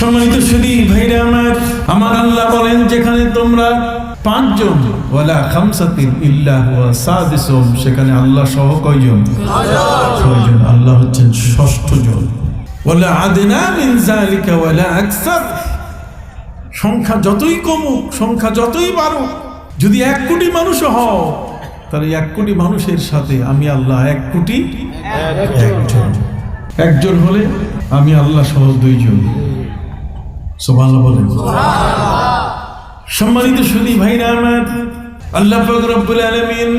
সম্মানিত শুধু ভাইরা আমার আমার আল্লাহ বলেন যেখানে তোমরা পাঁচজন, ওয়ালা খামসাতিন ইল্লা হুয়া সাদিসুম, সেখানে আল্লাহ সহ কয়জন? ছয়জন। আল্লাহ হচ্ছেন ষষ্ঠ জন ওয়ালা আদনা মিন যালিকা ওয়ালা আকসার। সংখ্যা যতই কমুক, সংখ্যা যতই বাড়ুক, যদি এক কোটি মানুষও হও, তাহলে এক কোটি মানুষের সাথে আমি আল্লাহ এক কোটি একজন। একজন হলে আমি আল্লাহ সহ দুইজন। সম্মানিত শুনি ভাইরা আমার, আল্লাহ রব্বুল আলামিন,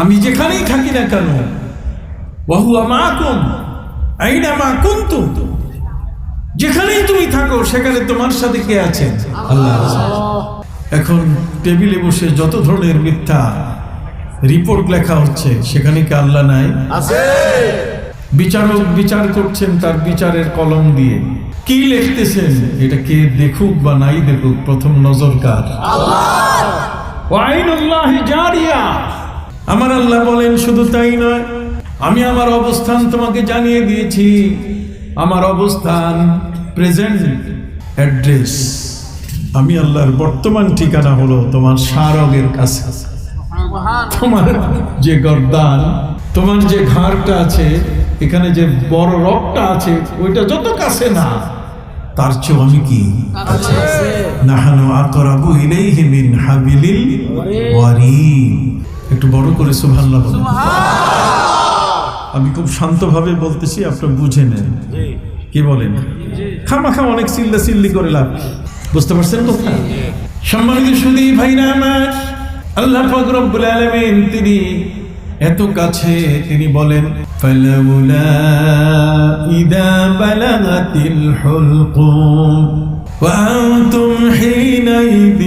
আমি যেখানেই থাকি না কেন ওয়াহু মাকুম, আইনা মা কুনতুম, যেখানেই তুমি থাকো, সেখানে তোমার সাথে কে আছে? আল্লাহ। এখন টেবিলে বসে যত ধরনের মিথ্যা রিপোর্ট লেখা হচ্ছে, সেখানে কি আল্লাহ নাই? আছে। বিচারক বিচার করছেন তার বিচারের কলম দিয়ে। কি লিখতেছেন? এটা কে দেখুক বা নাই দেখুক প্রথম নজর কার? আমার আল্লাহ বলেন শুধু তাই নয় আমি আমার অবস্থান তোমাকে জানিয়ে দিয়েছি। আমার অবস্থান প্রেজেন্ট অ্যাড্রেস। আমি আল্লাহর বর্তমান ঠিকানা হলো তোমার সারগের কাছে। তোমার যে গর্দান তোমার যে ঘাড়টা আছে এখানে যে বড় রকটা আছে ওইটা যত কাছে না। তার চেয়েও আমি কি? নাহানু আকরাবু ইলাইহি মিন হাবিলিল ওয়ারিন একটু বড় করে সুবহানাল্লাহ বলুন। আমি খুব শান্তভাবে বলতেছি আপনি বুঝে নেন। কি বলেন? খামাখা অনেক চিল্লা চিল্লি করে লাভ বুঝতে পারছেন কথা? সম্মানিত সুদী ভাইরা আমার আল্লাহ পাক রব্বুল আলামিন তিনি এত কাছে তিনি বলেন ফালাউলা ইদা বালাগাতিল হুলকুম وأنتم حينئذ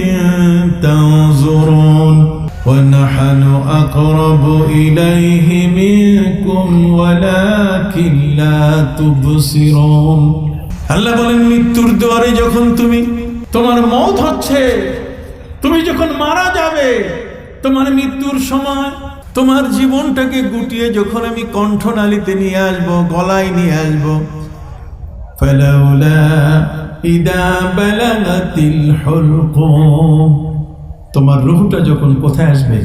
تنظرون ونحن أقرب إليه منكم ولكن لا تبصرون আল্লাহ বলেন মৃত্যুর দুয়ারে যখন তুমি তোমার মত হচ্ছে তুমি যখন মারা যাবে তোমার মৃত্যুর সময় তোমার জীবনটাকে গুটিয়ে যখন আমি কণ্ঠনালীতে নিয়ে আসব, গলায় নিয়ে আসব। তোমার রুহটা যখন কোথায় আসবে?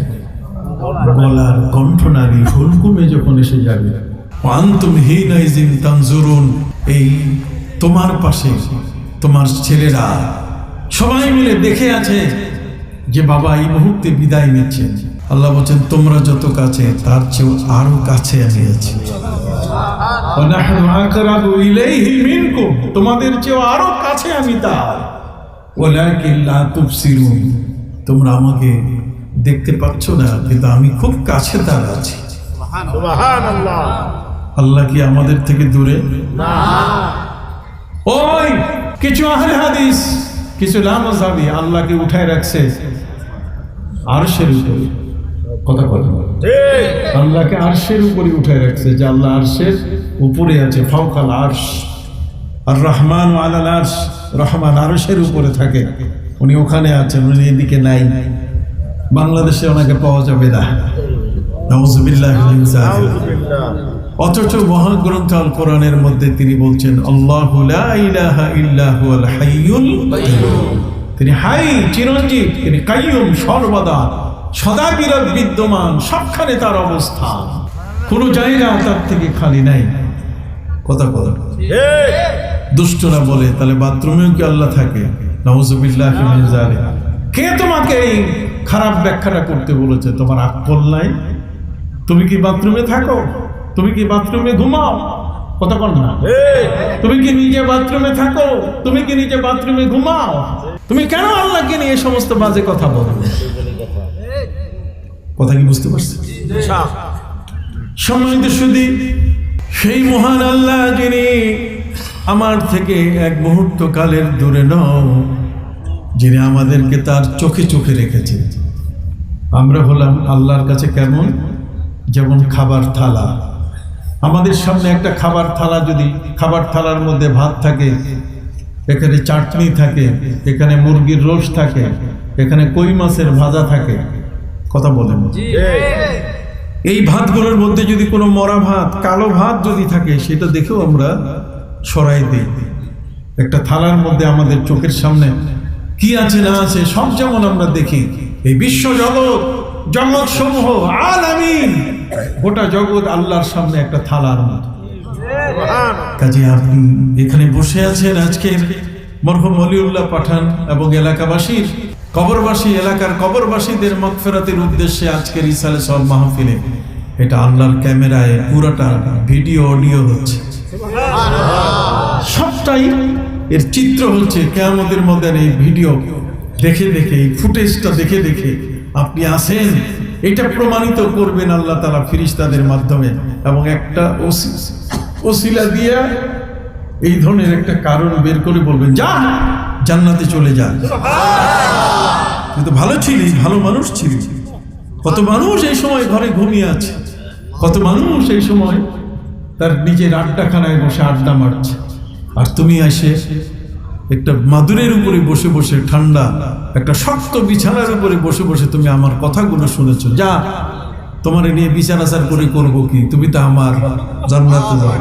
গলার কণ্ঠনালী হুলকুমে যখন এসে যাবে। এই তোমার পাশে তোমার ছেলেরা সবাই মিলে দেখে আছে যে বাবা এই মুহূর্তে বিদায় নিচ্ছে আল্লাহ বলছেন তোমরা যত কাছে তার চেয়েও আরও কাছে আমি আছি। তোমাদের চেয়েও আরও কাছে আমি তার। তোমরা আমাকে দেখতে পাচ্ছ না কিন্তু আমি খুব কাছে তার আছি। আল্লাহ কি আমাদের থেকে দূরে? ওই কিছু আহলে হাদিস কিছু লামাজাবি আল্লাহকে উঠায় রাখছে। আরশের উপরে। কথা বলেন আল্লাহকে আরশের উপরে উঠায় রাখছে যে আল্লাহ আরশের উপরে আছে। ফাউকাল আরশ। আর রহমান আলাল আরশ। রহমান আরশের উপরে থাকে। উনি ওখানে আছেন উনি এদিকে নাই। বাংলাদেশে ওনাকে পাওয়া যাবে না। অথচ মহাগ্রন্থ আল কোরআনের মধ্যে তিনি বলছেন আল্লাহু লা ইলাহা ইল্লা হুয়াল হাইয়ুল। তিনি, হাই চিরঞ্জীব তিনি কাইয়ুম সর্বদা, সদা বিরত বিদ্যমান, সবখানে তার অবস্থান। কোনো জায়গা তার থেকে খালি নাই। কথা কথা দুষ্টরা বলে, তাহলে বাথরুমেও কি আল্লাহ থাকে? নওয়াজুবিল্লাহ কে তোমাকে এই খারাপ ব্যাখ্যাটা করতে বলেছে? তোমার আকল নাই? তুমি কি বাথরুমে থাকো? তুমি কি বাথরুমে ঘুমাও? কথা বল না। তুমি কি নিজে বাথরুমে থাকো? তুমি কি নিজে বাথরুমে ঘুমাও? তুমি কেন আল্লাহকে নিয়ে এই সমস্ত বাজে কথা বলো? কথা কি বুঝতে পারছি? সম্মানিত সুদী সেই মহান আল্লাহ যিনি আমার থেকে এক মুহূর্ত কালের দূরে নও যিনি আমাদেরকে তার চোখে চোখে রেখেছেন। আমরা হলাম আল্লাহর কাছে কেমন? যেমন খাবার থালা। আমাদের সামনে একটা খাবার থালা যদি খাবার থালার মধ্যে ভাত থাকে এখানে চাটনি থাকে এখানে মুরগির রোস থাকে এখানে কই মাছের ভাজা থাকে। কথা বলেন। ঠিক এই ভাতগুলোর মধ্যে যদি কোনো মরা ভাত কালো ভাত যদি থাকে সেটা দেখেও আমরা সরাই দিই। একটা থালার মধ্যে আমাদের চোখের সামনে কি আছে না আছে সব যেমন আমরা দেখি। এই বিশ্ব জগৎ জগৎ সমূহ আলামিন। গোটা জগৎ আল্লাহর সামনে একটা থালার মতো। কাজে আপনি এখানে বসে আছেন আজকের মরহুম অলিউল্লাহ পাঠান এবং এলাকাবাসীর। কবরবাসী এলাকার কবরবাসীদের মকফেরাতের উদ্দেশ্যে আজকের ইসালে সব মাহফিলে। এটা আল্লাহর ক্যামেরায় পুরোটা ভিডিও অডিও হচ্ছে। সবটাই এর চিত্র হচ্ছে কেয়ামতের মধ্যে এই ভিডিও। দেখে দেখে এই ফুটেজটা দেখে দেখে আপনি আসেন এটা প্রমাণিত করবেন আল্লাহ তালা ফিরিস্তাদের মাধ্যমে এবং একটা ওসি- ওসিলা দিয়ে এই ধরনের একটা কারণ বের করে বলবেন যা জান্নাতে চলে যা। কিন্তু ভালো ছিলি ভালো মানুষ ছিলি। কত মানুষ এই সময় ঘরে ঘুমিয়ে আছে কত মানুষ এই সময় তার নিজের আড্ডাখানায় বসে আড্ডা মারছে। আর তুমি এসে একটা মাদুরের উপরে বসে বসে ঠান্ডা একটা শক্ত বিছানার উপরে বসে বসে তুমি আমার কথাগুলো শুনেছো। যা। তোমার নিয়ে বিচার আচার করে করব কি? তুমি তো আমার জান্নাতে যাও।